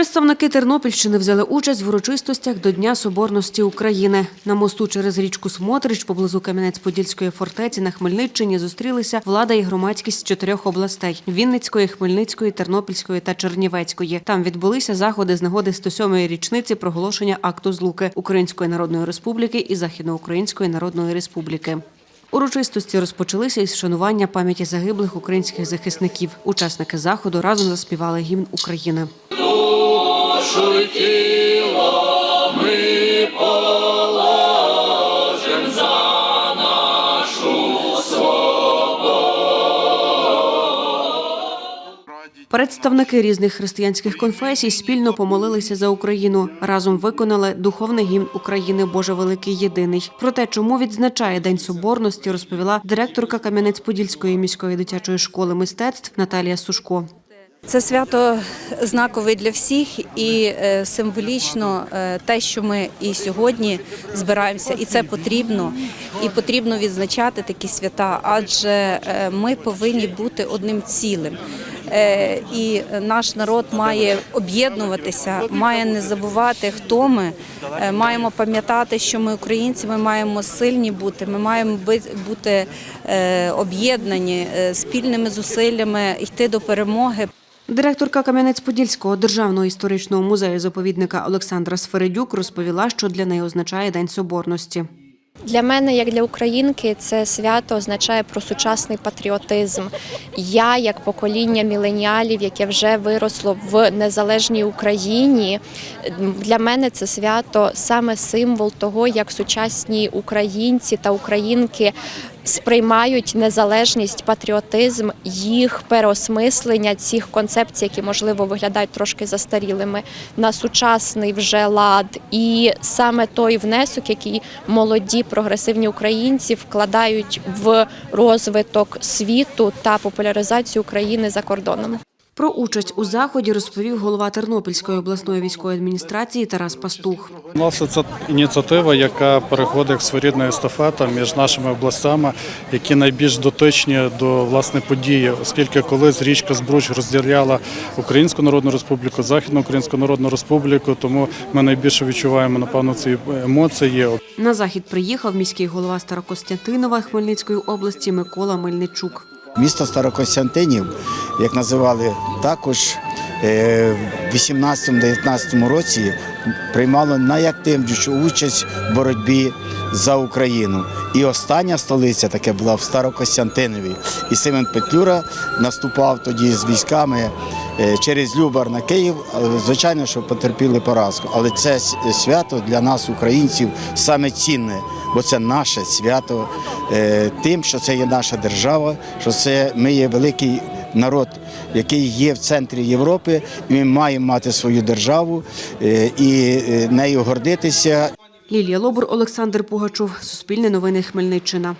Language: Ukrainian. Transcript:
Представники Тернопільщини взяли участь в урочистостях до Дня Соборності України. На мосту через річку Смотрич поблизу Кам'янець-Подільської фортеці на Хмельниччині зустрілися влада і громадськість чотирьох областей – Вінницької, Хмельницької, Тернопільської та Чернівецької. Там відбулися заходи з нагоди 107-ї річниці проголошення акту злуки Української Народної Республіки і Західноукраїнської Народної Республіки. Урочистості розпочалися із вшанування пам'яті загиблих українських захисників. Учасники заходу разом заспівали гімн України. Представники різних християнських конфесій спільно помолилися за Україну. Разом виконали духовний гімн України Боже Великий Єдиний. Про те, чому відзначає День Соборності, розповіла директорка Кам'янець-Подільської міської дитячої школи мистецтв Наталія Сушко. Це свято знакове для всіх і е, символічно е, те, що ми і сьогодні збираємося, і це потрібно. І потрібно відзначати такі свята, адже е, ми повинні бути одним цілим. І наш народ має об'єднуватися, має не забувати, хто ми. Маємо пам'ятати, що ми українці, ми маємо сильні бути, ми маємо бути об'єднані спільними зусиллями йти до перемоги. Директорка Кам'янець-Подільського державного історичного музею заповідника Олександра Сфередюк розповіла, що для неї означає День Соборності. Для мене, як для українки, це свято означає про сучасний патріотизм. Я, як покоління міленіалів, яке вже виросло в незалежній Україні, для мене це свято саме символ того, як сучасні українці та українки сприймають незалежність, патріотизм, їх переосмислення цих концепцій, які можливо виглядають трошки застарілими, на сучасний вже лад. І саме той внесок, який молоді прогресивні українці вкладають в розвиток світу та популяризацію України за кордоном. Про участь у заході розповів голова Тернопільської обласної військової адміністрації Тарас Пастух. Власне, це ініціатива, яка переходить як своєрідна естафета між нашими областями, які найбільш дотичні до власне події, оскільки колись річка Збруч розділяла Українську Народну Республіку, Західну Українську Народну Республіку, тому ми найбільше відчуваємо напевно ці емоції. На захід приїхав міський голова Старокостянтинова Хмельницької області Микола Мельничук. Місто Старокостянтинів, як називали, також в 18-19 році приймало найактивнішу участь в боротьбі за Україну. І остання столиця таке була в Старокостянтинові. І Семен Петлюра наступав тоді з військами е, через Любар на Київ. Звичайно, що потерпіли поразку. Але це свято для нас, українців, саме цінне, бо це наше свято е, тим, що це є наша держава, що це ми є великий народ, який є в центрі Європи, і ми маємо мати свою державу е, і е, нею гордитися. Лілія Лобур, Олександр Пугачов. Суспільне новини Хмельниччина.